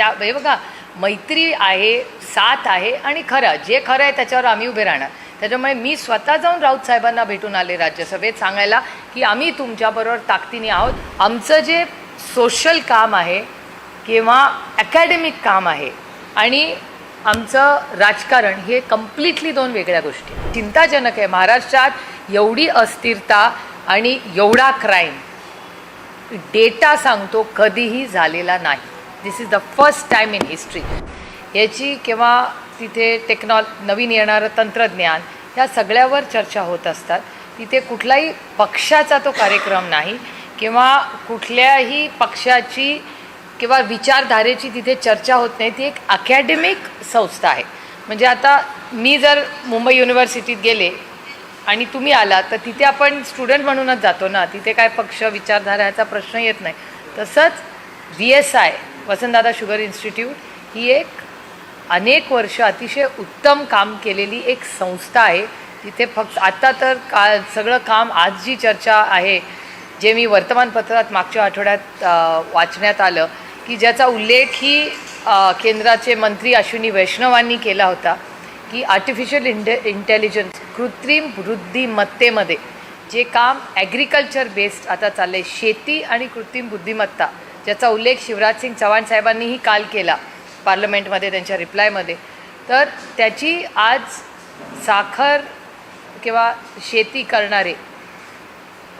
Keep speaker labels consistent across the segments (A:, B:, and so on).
A: त्या हे बघा मैत्री आहे साथ आहे आणि खरं जे खरं आहे त्याच्यावर आम्ही उभे राहणार. त्याच्यामुळे मी स्वतः जाऊन राऊत साहेबांना भेटून आले राज्यसभेत सांगायला की आम्ही तुमच्याबरोबर ताकदीने आहोत. आमचं जे सोशल काम आहे किंवा अकॅडमिक काम आहे आणि आमचं राजकारण हे कम्प्लिटली दोन वेगळ्या गोष्टी चिंताजनक आहे. महाराष्ट्रात एवढी अस्थिरता आणि एवढा क्राईम डेटा सांगतो कधीही झालेला नाही. This is the first time in history याची किंवा तिथे टेक्नॉल नवीन येणारं तंत्रज्ञान ह्या सगळ्यावर चर्चा होत असतात. तिथे कुठलाही पक्षाचा तो कार्यक्रम नाही. किंवा कुठल्याही पक्षाची किंवा विचारधारेची तिथे चर्चा होत नाही. ती एक अकॅडमिक संस्था आहे. म्हणजे आता मी जर मुंबई युनिव्हर्सिटीत गेले आणि तुम्ही आला तर तिथे आपण स्टुडंट म्हणूनच जातो ना. तिथे काय पक्ष विचारधारा ह्याचा प्रश्न येत नाही. तसंच V S I Vasantdada sugar institute ही एक अनेक वर्ष अतिशय उत्तम काम केलेली एक संस्था आहे. तिथे फक्त आत्ता तर का सगळं काम आज जी चर्चा आहे जे मी वर्तमानपत्रात मागच्या आठवड्यात वाचण्यात आलं की ज्याचा उल्लेख ही केंद्राचे मंत्री अश्विनी वैष्णवांनी केला होता की आर्टिफिशियल इंटे इंटेलिजन्स कृत्रिम बुद्धिमत्तेमध्ये जे काम ॲग्रिकल्चर बेस्ड आता चाललं आहे शेती आणि कृत्रिम बुद्धिमत्ता ज्याचा उल्लेख शिवराज सिंग चव्हाण साहेबांनीही काल केला पार्लमेंटमध्ये त्यांच्या रिप्लायमध्ये. तर त्याची आज साखर किंवा शेती करणारे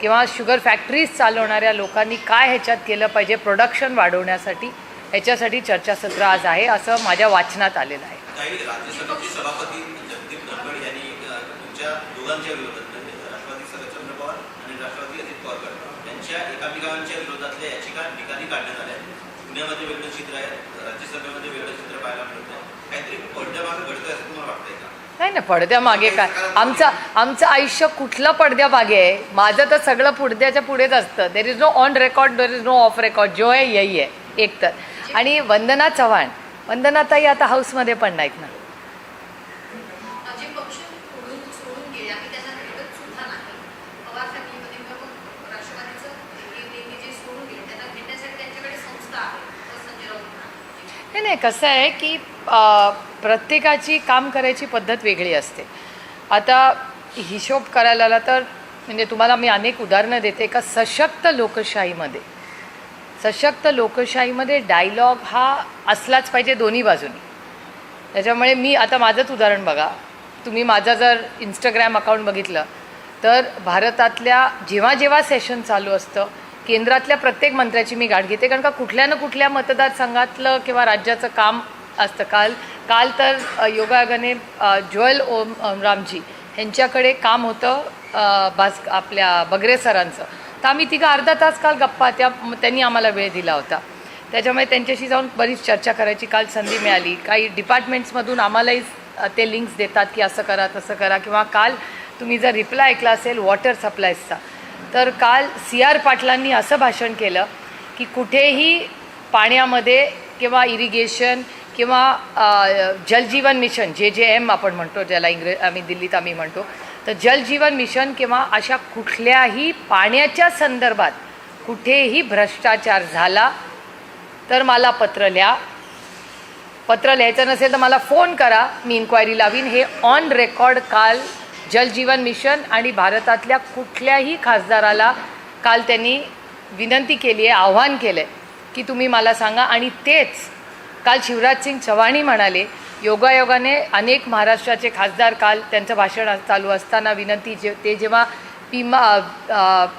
A: किंवा शुगर फॅक्टरीज चालवणाऱ्या लोकांनी काय ह्याच्यात केलं पाहिजे प्रोडक्शन वाढवण्यासाठी ह्याच्यासाठी चर्चासत्र आज आहे असं माझ्या वाचनात आलेलं आहे.
B: एकामेकांच्या विरोधातल्या याचिका निकाली काढण्यात आल्या. पुण्यामध्ये वेगळं चित्र आहे. राज्यसभेमध्ये वेगळं चित्र पाहायला मिळत. काहीतरी पडद्यामागं घडतंय असं तुम्हाला वाटतंय का?
A: नाही ना पडद्यामागे काय? आमचं आमचं आयुष्य कुठलं पडद्यामागे आहे? माझं तर सगळं पडद्याच्या पुढेच असतं. There is no on record there is no off record जो आहे यही आहे. एक तर. आणि वंदना चव्हाण. वंदनाताई आता हाऊसमध्ये पण नाहीत ना
C: जे पक्ष सोडून सोडून गेले आम्ही त्यांना भेटत सुद्धा नाही पवार फॅमिलीमध्ये किंवा मग राष्ट्रवादीचं हे नेते जे सोडून गेले त्यांना भेटण्यासाठी त्यांच्याकडे संस्था आहे असं संजय राऊत म्हणाले
A: नाही नाही कसं आहे की प्रत्येकाची काम करायची पद्धत वेगळी असते. आता हिशोब करायला आला तर म्हणजे तुम्हाला मी अनेक उदाहरणं देते का सशक्त लोकशाहीमध्ये. सशक्त लोकशाहीमध्ये डायलॉग हा असलाच पाहिजे दोन्ही बाजूनी. त्याच्यामुळे मी आता माझंच उदाहरण बघा. तुम्ही माझं जर इंस्टाग्राम अकाउंट बघितलं तर भारतातल्या जेव्हा जेव्हा सेशन चालू असतं केंद्रातल्या प्रत्येक मंत्र्याची मी गाठ घेते. कारण का कुठल्या ना कुठल्या मतदारसंघातलं किंवा राज्याचं काम असतं. काल काल तर अ, योगायोगाने अ, जोएल ओम रामजी यांच्याकडे काम होतं भास आपल्या बगरे सरांचं. तर आम्ही तिघं अर्धा तास काल गप्पा त्या त्यांनी आम्हाला वेळ दिला होता. त्याच्यामुळे त्यांच्याशी जाऊन बरीच चर्चा करायची. काल संधी मिळाली. काही डिपार्टमेंट्समधून आम्हालाही ते लिंक्स देतात की असं करा तसं करा. किंवा काल तुम्ही जर रिप्लाय ऐकला असेल वॉटर सप्लायजचा तर काल सी आर पाटलांनी असं भाषण केलं की कुठेही पाण्यामध्ये किंवा इरिगेशन किंवा जलजीवन मिशन जे जे एम आपण म्हणतो ज्याला इंग्रज आम्ही दिल्लीत आम्ही म्हणतो तर जलजीवन मिशन किंवा अशा कुठल्याही पाण्याच्या संदर्भात कुठेही भ्रष्टाचार झाला तर मला पत्र लिहा. पत्र लिहायचं नसेल तर मला फोन करा. मी इन्क्वायरी लावीन. हे ऑन रेकॉर्ड काल जलजीवन मिशन आणि भारतातल्या कुठल्याही खासदाराला काल त्यांनी विनंती केली आहे आव्हान केलं आहे की तुम्ही मला सांगा. आणि तेच काल शिवराज सिंग चव्हाणी म्हणाले योगायोगाने अनेक महाराष्ट्राचे खासदार काल त्यांचं भाषण चालू असताना विनंती जे ते जेव्हा विमा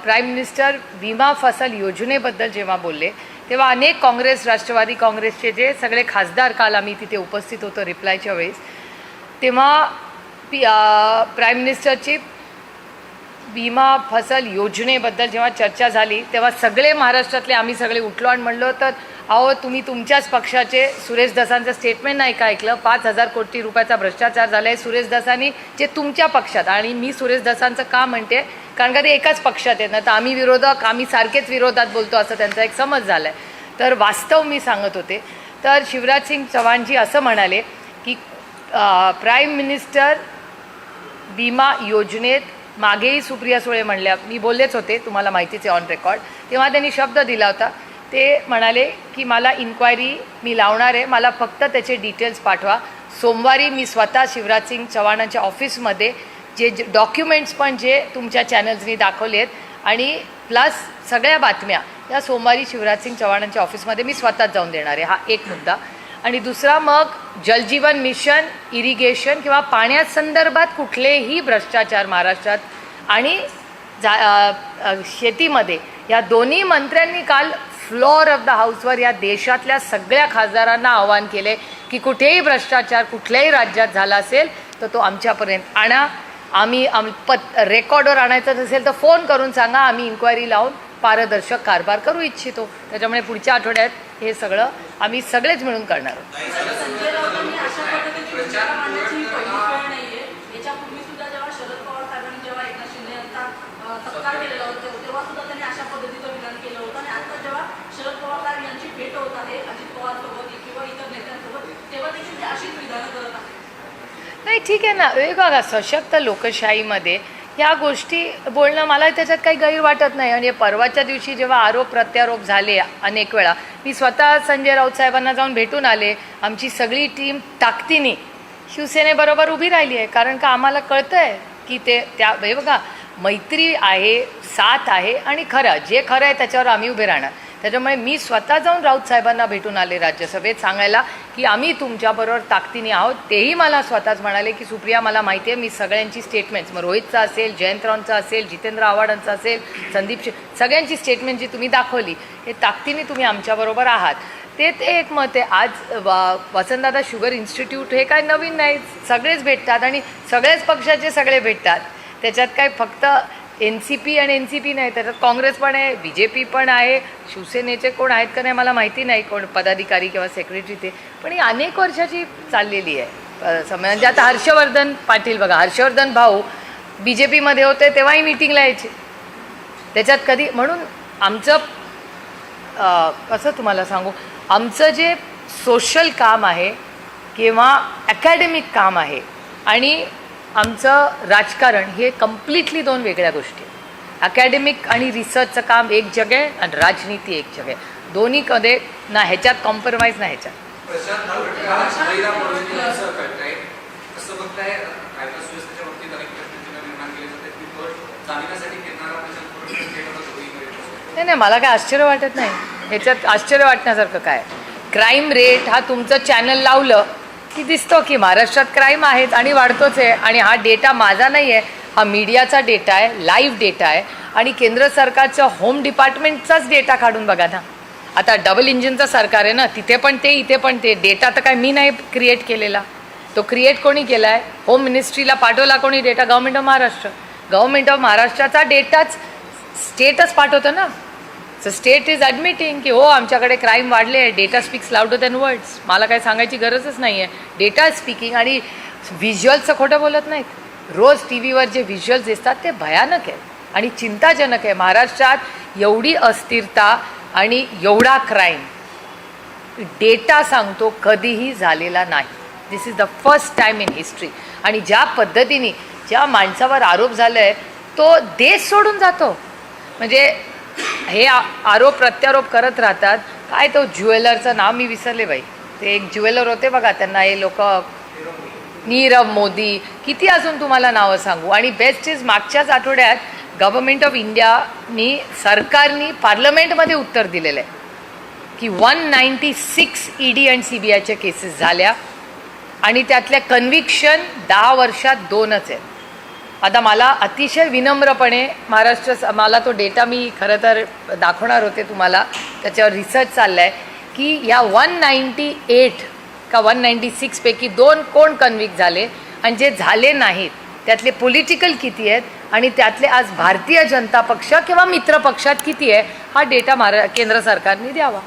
A: प्राईम मिनिस्टर विमा फसल योजनेबद्दल जेव्हा बोलले तेव्हा अनेक काँग्रेस राष्ट्रवादी काँग्रेसचे जे सगळे खासदार काल आम्ही तिथे उपस्थित होतो रिप्लायच्या वेळेस तेव्हा पी प्राईम मिनिस्टरची विमा फसल योजनेबद्दल जेव्हा चर्चा झाली तेव्हा सगळे महाराष्ट्रातले आम्ही सगळे उठलो आणि म्हणलो तर अहो तुम्ही तुमच्याच पक्षाचे सुरेश दसांचं स्टेटमेंट नाही का ऐकलं? पाच हजार कोटी रुपयाचा भ्रष्टाचार झाला आहे सुरेश दसांनी जे तुमच्या पक्षात आणि मी सुरेश दसांचं का म्हणते? कारण का ते एकाच पक्षात आहेत. ना तर आम्ही विरोधक आम्ही सारखेच विरोधात बोलतो असं त्यांचा एक समज झाला आहे तर वास्तव मी सांगत होते. तर शिवराज सिंग चव्हाणजी असं म्हणाले की प्राईम मिनिस्टर विमा योजनेत मागेही सुप्रिया सुळे म्हणल्या. मी बोललेच होते तुम्हाला माहितीच ऑन रेकॉर्ड तेव्हा त्यांनी शब्द दिला होता. ते म्हणाले की मला इन्क्वायरी मी लावणार आहे. मला फक्त त्याचे डिटेल्स पाठवा. सोमवारी मी स्वतः शिवराज सिंग चव्हाणांच्या ऑफिसमध्ये जे डॉक्युमेंट्स पण जे तुमच्या चॅनल्सनी दाखवले आहेत आणि प्लस सगळ्या बातम्या या सोमवारी शिवराज सिंग चव्हाणांच्या ऑफिसमध्ये मी स्वतःच जाऊन देणार आहे. हा एक मुद्दा. आणि दुसरा मग जलजीवन मिशन इरिगेशन किंवा पाण्यासंदर्भात कुठलेही भ्रष्टाचार महाराष्ट्रात आणि जा शेतीमध्ये या दोन्ही मंत्र्यांनी काल फ्लोअर ऑफ द हाऊसवर या देशातल्या सगळ्या खासदारांना आवाहन केले की कुठेही भ्रष्टाचार कुठल्याही राज्यात झाला असेल तर तो आमच्यापर्यंत आणा. आम्ही आम पत रेकॉर्डवर आणायचं नसेल तर फोन करून सांगा. आम्ही इन्क्वायरी लावून पारदर्शक कारभार करू इच्छितो. त्याच्यामुळे पुढच्या आठवड्यात हे सगळं आम्ही सगळेच मिळून करणार नाही ठीक आहे ना. बघा सशक्त लोकशाहीमध्ये ह्या गोष्टी बोलणं मला त्याच्यात काही गैर वाटत नाही. आणि परवाच्या दिवशी जेव्हा आरोप प्रत्यारोप झाले अनेक वेळा मी स्वतः संजय राऊत साहेबांना जाऊन भेटून आले. आमची सगळी टीम ताकदीने शिवसेनेबरोबर उभी राहिली आहे. कारण का आम्हाला कळतं आहे की ते त्या हे बघा मैत्री आहे साथ आहे आणि खरं जे खरं आहे त्याच्यावर आम्ही उभे राहणार. त्याच्यामुळे मी स्वतः जाऊन राऊत साहेबांना भेटून आले राज्यसभेत सांगायला की आम्ही तुमच्याबरोबर ताकदीने आहोत. तेही मला स्वतःच म्हणाले की सुप्रिया मला माहिती आहे मी सगळ्यांची स्टेटमेंट्स मग रोहितचं असेल जयंतरावांचा असेल जितेंद्र आव्हाडांचा असेल संदीप शे सगळ्यांची स्टेटमेंट जी तुम्ही दाखवली हे ताकदीने तुम्ही आमच्याबरोबर आहात. ते ते एक मत आहे. आज वा- वसंतदादा शुगर इन्स्टिट्यूट हे काय नवीन नाही सगळेच भेटतात आणि सगळेच पक्षाचे सगळे भेटतात. त्याच्यात काय फक्त एन सी पी आणि एन सी पी नाही त्याच्यात काँग्रेस पण आहे बी जे पी पण आहे शिवसेनेचे कोण आहेत का नाही मला माहिती नाही कोण पदाधिकारी किंवा सेक्रेटरी ते पण ही अनेक वर्षाची चाललेली आहे. सम- म्हणजे आता हर्षवर्धन पाटील बघा हर्षवर्धन भाऊ बी जे पीमध्ये होते तेव्हाही मिटिंगला यायचे. त्याच्यात कधी म्हणून आमचं कसं तुम्हाला सांगू आमचं जे सोशल काम आहे किंवा अकॅडमिक काम आहे आणि आमचं राजकारण हे कम्प्लिटली दोन वेगळ्या गोष्टी आहेत. अकॅडमिक आणि रिसर्चचं काम एक जग आहे आणि राजनीती एक जग आहे. दोन्हीमध्ये ना ह्याच्यात कॉम्प्रोमाइज ना ह्याच्यात. नाही नाही मला काय आश्चर्य वाटत नाही. ह्याच्यात आश्चर्य वाटण्यासारखं काय? क्राईम रेट हा तुमचं चॅनल लावलं की दिसतो की महाराष्ट्रात क्राईम आहेत आणि वाढतोच आहे. आणि हा डेटा माझा नाही आहे हा मीडियाचा डेटा आहे लाईव्ह डेटा आहे. आणि केंद्र सरकारचं होम डिपार्टमेंटचाच डेटा काढून बघा ना. आता डबल इंजिनचं सरकार आहे ना तिथे पण ते इथे पण ते. डेटा तर काय मी नाही क्रिएट केलेला. तो क्रिएट कोणी केला आहे होम मिनिस्ट्रीला पाठवला कोणी data government of Maharashtra government of महाराष्ट्राचा डेटाच स्टेटच पाठवतं ना. सो स्टेट इज ॲडमिटिंग की हो आमच्याकडे क्राईम वाढले आहे. Data speaks louder than words मला काय सांगायची गरजच नाही आहे डेटा स्पीकिंग आणि व्हिज्युअल्सचं खोटं बोलत नाहीत. रोज टी व्हीवर जे व्हिज्युअल्स दिसतात ते भयानक आहेत आणि चिंताजनक आहे. महाराष्ट्रात एवढी अस्थिरता आणि एवढा क्राईम डेटा सांगतो कधीही झालेला नाही. This is the first time in history आणि ज्या पद्धतीने ज्या माणसावर आरोप झाला आहे तो देश सोडून जातो. म्हणजे हे आरोप प्रत्यारोप करत राहतात. काय तो ज्वेलरचं नाव मी विसरले बाई. ते एक ज्वेलर होते बघा त्यांना हे लोक नीरव मोदी. किती अजून तुम्हाला नावं सांगू? आणि बेस्ट इज मागच्याच आठवड्यात गव्हर्मेंट ऑफ इंडियानी सरकारनी पार्लमेंटमध्ये उत्तर दिलेलं आहे की one ninety six E D and C B आयच्या केसेस झाल्या. आणि त्यातल्या कन्व्हिक्शन दहा वर्षात दोनच आहेत. आता मला अतिशय विनम्रपणे महाराष्ट्र स- मला तो डेटा मी खरं तर दाखवणार होते तुम्हाला. त्याच्यावर रिसर्च चालला आहे की या वन नाईन्टी एट का वन नाईन्टी सिक्सपैकी दोन कोण कन्विक झाले आणि जे झाले नाहीत त्यातले पॉलिटिकल किती आहेत आणि त्यातले आज भारतीय जनता पक्ष किंवा मित्र पक्षात किती आहे हा डेटा महारा केंद्र सरकारने द्यावा.